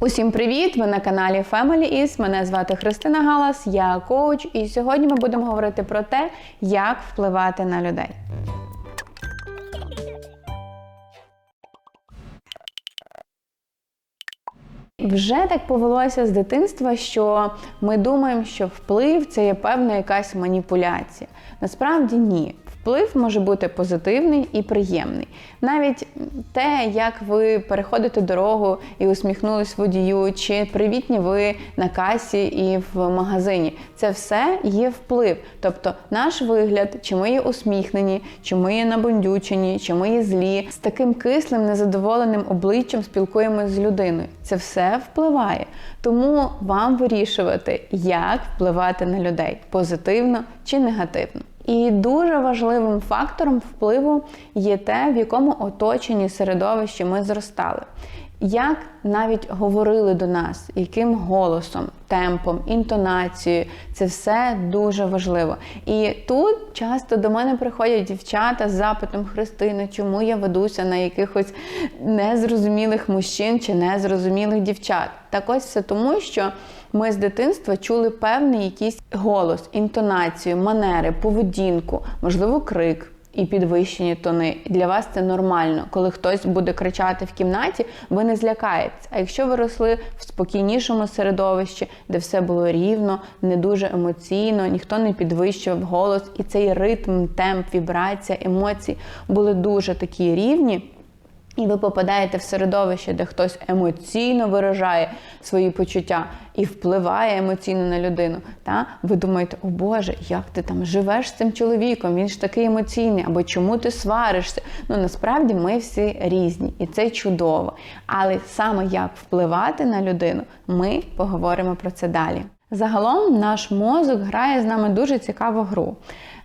Усім привіт! Ви на каналі Family Is. Мене звати Христина Галас, я коуч, і сьогодні ми будемо говорити про те, як впливати на людей. Вже так повелося з дитинства, що ми думаємо, що вплив це є певна якась маніпуляція. Насправді ні. Вплив може бути позитивний і приємний. Навіть те, як ви переходите дорогу і усміхнулись водію, чи привітні ви на касі і в магазині, це все є вплив. Тобто наш вигляд, чи ми є усміхнені, чи ми є набундючені, чи ми є злі, з таким кислим, незадоволеним обличчям спілкуємося з людиною. Це все впливає. Тому вам вирішувати, як впливати на людей позитивно чи негативно. І дуже важливим фактором впливу є те, в якому оточенні середовищі ми зростали. Як навіть говорили до нас, яким голосом, темпом, інтонацією, це все дуже важливо. І тут часто до мене приходять дівчата з запитом Христини, чому я ведуся на якихось незрозумілих мужчин чи незрозумілих дівчат. Так ось все тому, що ми з дитинства чули певний якийсь голос, інтонацію, манери, поведінку, можливо, крик. І підвищені тони. Для вас це нормально. Коли хтось буде кричати в кімнаті, ви не злякаєтесь. А якщо ви росли в спокійнішому середовищі, де все було рівно, не дуже емоційно, ніхто не підвищував голос, і цей ритм, темп, вібрація, емоції були дуже такі рівні. І ви попадаєте в середовище, де хтось емоційно виражає свої почуття і впливає емоційно на людину. Та? Ви думаєте, о Боже, як ти там живеш з цим чоловіком? Він ж такий емоційний, або чому ти сваришся? Ну насправді ми всі різні, і це чудово. Але саме як впливати на людину, ми поговоримо про це далі. Загалом наш мозок грає з нами дуже цікаву гру.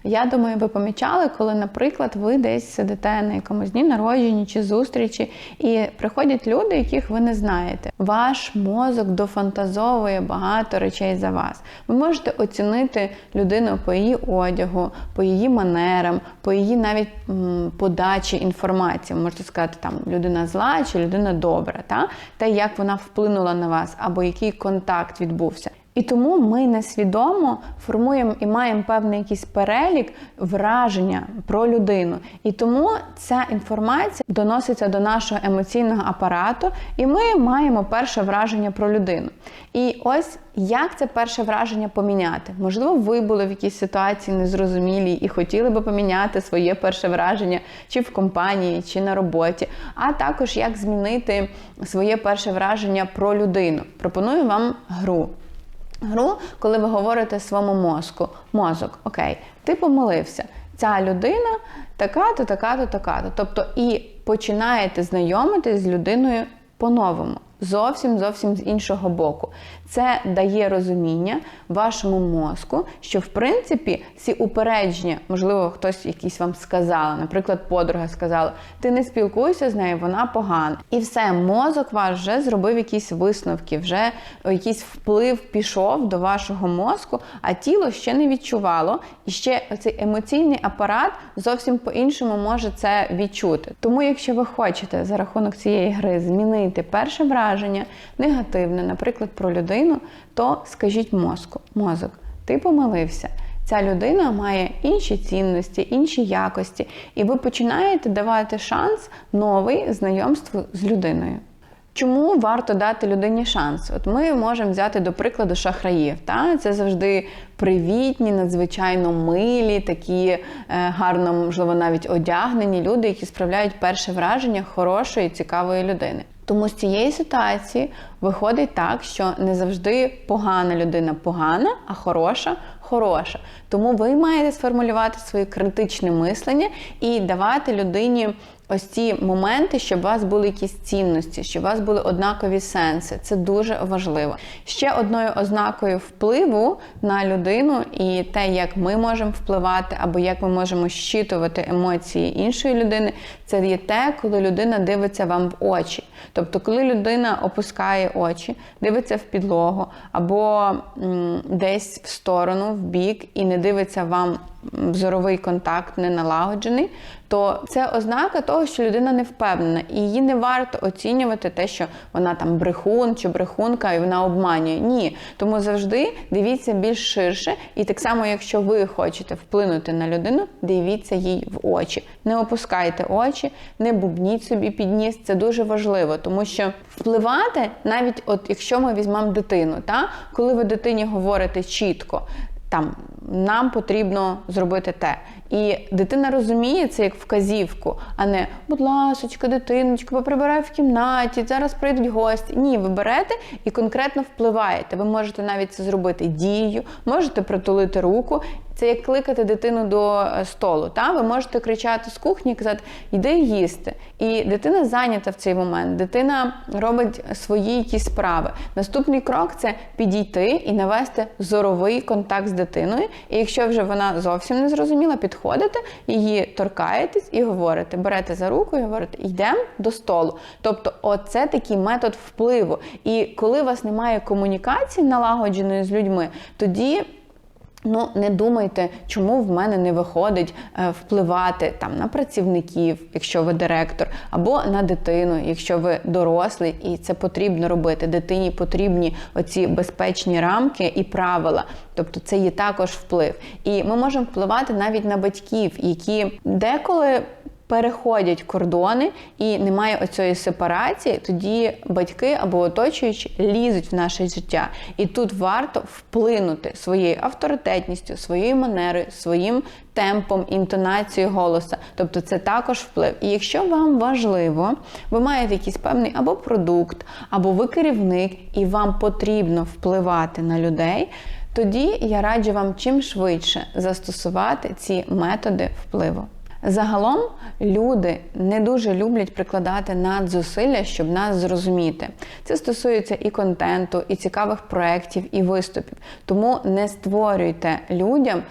Я думаю, ви помічали, коли, наприклад, ви десь сидите на якомусь дні народженні чи зустрічі, і приходять люди, яких ви не знаєте. Ваш мозок дофантазовує багато речей за вас. Ви можете оцінити людину по її одягу, по її манерам, по її навіть м, подачі інформації. Можете сказати, там людина зла чи людина добра, та? те, як вона вплинула на вас, або який контакт відбувся. І тому ми несвідомо формуємо і маємо певний якийсь перелік враження про людину. І тому ця інформація доноситься до нашого емоційного апарату, і ми маємо перше враження про людину. І ось як це перше враження поміняти? Можливо, ви були в якійсь ситуації незрозумілій і хотіли би поміняти своє перше враження чи в компанії, чи на роботі, а також як змінити своє перше враження про людину. Пропоную вам гру гру, коли ви говорите своєму мозку, мозок, окей, ти помилився. Ця людина така-то, така-то, така-то. Тобто і починаєте знайомитись з людиною по-новому зовсім зовсім з іншого боку. Це дає розуміння вашому мозку, що в принципі ці упередження, можливо, хтось якийсь вам сказав, наприклад, подруга сказала, ти не спілкуйся з нею, вона погана. І все, мозок ваш вже зробив якісь висновки, вже якийсь вплив пішов до вашого мозку, а тіло ще не відчувало. І ще цей емоційний апарат зовсім по-іншому може це відчути. Тому, якщо ви хочете за рахунок цієї гри змінити перше враження, враження негативне, наприклад, про людину, то скажіть мозку, мозок, ти помилився. Ця людина має інші цінності, інші якості, і ви починаєте давати шанс новий знайомству з людиною. Чому варто дати людині шанс? От ми можемо взяти до прикладу шахраїв. Та? Це завжди привітні, надзвичайно милі, такі е, гарно, можливо, навіть одягнені люди, які справляють перше враження хорошої, цікавої людини. Тому з цієї ситуації виходить так, що не завжди погана людина погана, а хороша хороша. Тому ви маєте сформулювати своє критичне мислення і давати людині ось ці моменти, щоб у вас були якісь цінності, щоб у вас були однакові сенси. Це дуже важливо. Ще одною ознакою впливу на людину і те, як ми можемо впливати, або як ми можемо щитувати емоції іншої людини, це є те, коли людина дивиться вам в очі. Тобто, коли людина опускає очі, дивиться в підлогу або м, десь в сторону, бік і не дивиться вам взоровий контакт не налагоджений, то це ознака того, що людина не впевнена, і її не варто оцінювати те, що вона там брехун чи брехунка, і вона обманює. Ні, тому завжди дивіться більш ширше, і так само, якщо ви хочете вплинути на людину, дивіться їй в очі. Не опускайте очі, не бубніть собі під ніс. Це дуже важливо, тому що впливати, навіть от якщо ми візьмемо дитину, та коли ви дитині говорите чітко. Там нам потрібно зробити те. І дитина розуміє це як вказівку, а не будь ласочка, дитиночка, поприбирай в кімнаті, зараз прийдуть гості. Ні, ви берете і конкретно впливаєте. Ви можете навіть це зробити дією, можете притулити руку. Це як кликати дитину до е, столу. Та? Ви можете кричати з кухні казати Йди їсти. І дитина зайнята в цей момент. Дитина робить свої якісь справи. Наступний крок це підійти і навести зоровий контакт з дитиною. І якщо вже вона зовсім не зрозуміла, підходите, її торкаєтесь і говорите, берете за руку і говорите, йдемо до столу. Тобто, оце такий метод впливу. І коли у вас немає комунікації налагодженої з людьми, тоді. Ну, не думайте, чому в мене не виходить е, впливати там на працівників, якщо ви директор, або на дитину, якщо ви дорослий, і це потрібно робити. Дитині потрібні оці безпечні рамки і правила. Тобто це є також вплив. І ми можемо впливати навіть на батьків, які деколи переходять кордони і немає оцієї сепарації, тоді батьки або оточуючі лізуть в наше життя. І тут варто вплинути своєю авторитетністю, своєю манерою, своїм темпом, інтонацією голоса. Тобто це також вплив. І якщо вам важливо, ви маєте якийсь певний або продукт, або ви керівник, і вам потрібно впливати на людей. Тоді я раджу вам чим швидше застосувати ці методи впливу. Загалом люди не дуже люблять прикладати надзусилля, щоб нас зрозуміти. Це стосується і контенту, і цікавих проєктів, і виступів. Тому не створюйте людям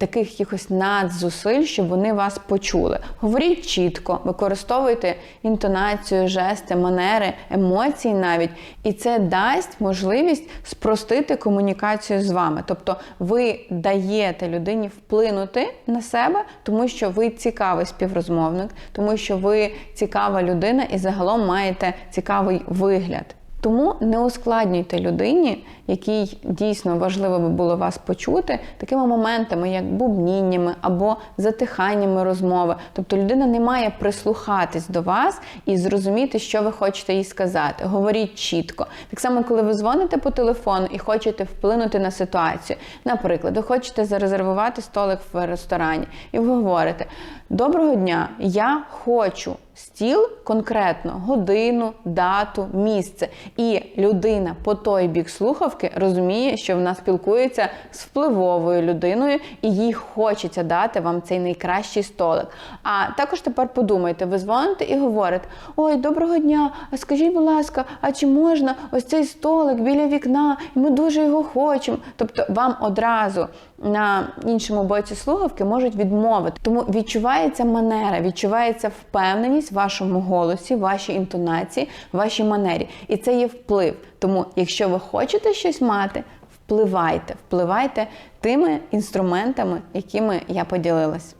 таких якихось надзусиль, щоб вони вас почули. Говоріть чітко, використовуйте інтонацію, жести, манери, емоції навіть, і це дасть можливість спростити комунікацію з вами. Тобто ви даєте людині вплинути на себе, тому що ви цікавий співрозмовник, тому що ви цікава людина і загалом маєте цікавий вигляд. Тому не ускладнюйте людині, якій дійсно важливо би було вас почути, такими моментами, як бубніннями або затиханнями розмови. Тобто людина не має прислухатись до вас і зрозуміти, що ви хочете їй сказати. Говоріть чітко. Так само, коли ви дзвоните по телефону і хочете вплинути на ситуацію. Наприклад, ви хочете зарезервувати столик в ресторані, і ви говорите: Доброго дня, я хочу стіл конкретно годину, дату, місце. І людина по той бік слухавки розуміє, що вона спілкується з впливовою людиною, і їй хочеться дати вам цей найкращий столик. А також тепер подумайте, ви дзвоните і говорите: Ой, доброго дня! А скажіть, будь ласка, а чи можна ось цей столик біля вікна? Ми дуже його хочемо. Тобто вам одразу на іншому боці слухавки можуть відмовити. Тому відчувається манера, відчувається впевненість в вашому голосі, вашій інтонації, вашій манері. І це є вплив. Тому, якщо ви хочете щось мати, впливайте, впливайте тими інструментами, якими я поділилась.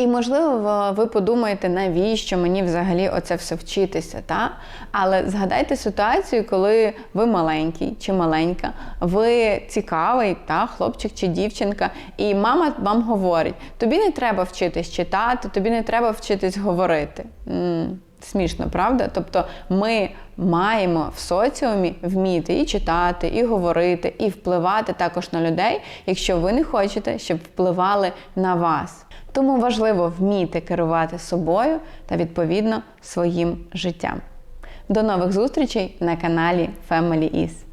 І, можливо, ви подумаєте, навіщо мені взагалі оце все вчитися, та? Але згадайте ситуацію, коли ви маленький чи маленька, ви цікавий, та, хлопчик чи дівчинка, і мама вам говорить: тобі не треба вчитись читати, тобі не треба вчитись говорити. Смішно, правда? Тобто ми маємо в соціумі вміти і читати, і говорити, і впливати також на людей, якщо ви не хочете, щоб впливали на вас. Тому важливо вміти керувати собою та відповідно своїм життям. До нових зустрічей на каналі Family Is.